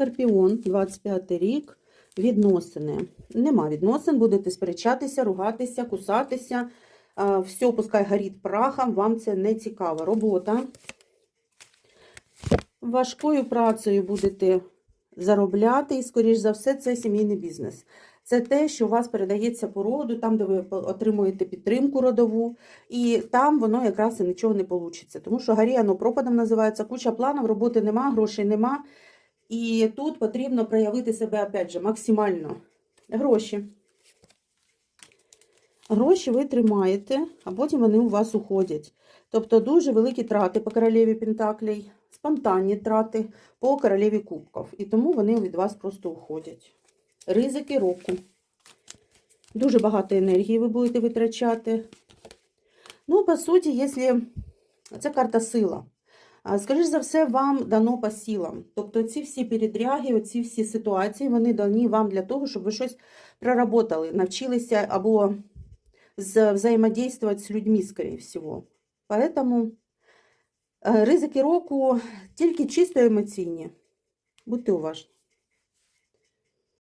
Скорпіон, 25 рік, відносини. Нема відносин, будете сперечатися, ругатися, кусатися. Все, пускай горить прахом, вам це не цікаво. Робота. Важкою працею будете заробляти, і, скоріш за все, це сімейний бізнес. Це те, що у вас передається по роду, там, де ви отримуєте підтримку родову, і там воно якраз і нічого не вийде. Тому що горі, воно пропадом називається, куча планів, роботи нема, грошей нема. І тут потрібно проявити себе, опять же, максимально. Гроші. Гроші ви тримаєте, а потім вони у вас уходять. Тобто дуже великі трати по королеві Пентаклей, спонтанні трати по королеві Кубків. І тому вони від вас просто уходять. Ризики року. Дуже багато енергії ви будете витрачати. Ну, по суті, якщо це карта сила. Скоріш за все, вам дано по сілам. Тобто ці всі передряги, оці всі ситуації, вони дані вам для того, щоб ви щось проработали, навчилися або взаємодействувати з людьми, скоріше всього. Поэтому е, ризики року тільки чисто емоційні. Будьте уважні.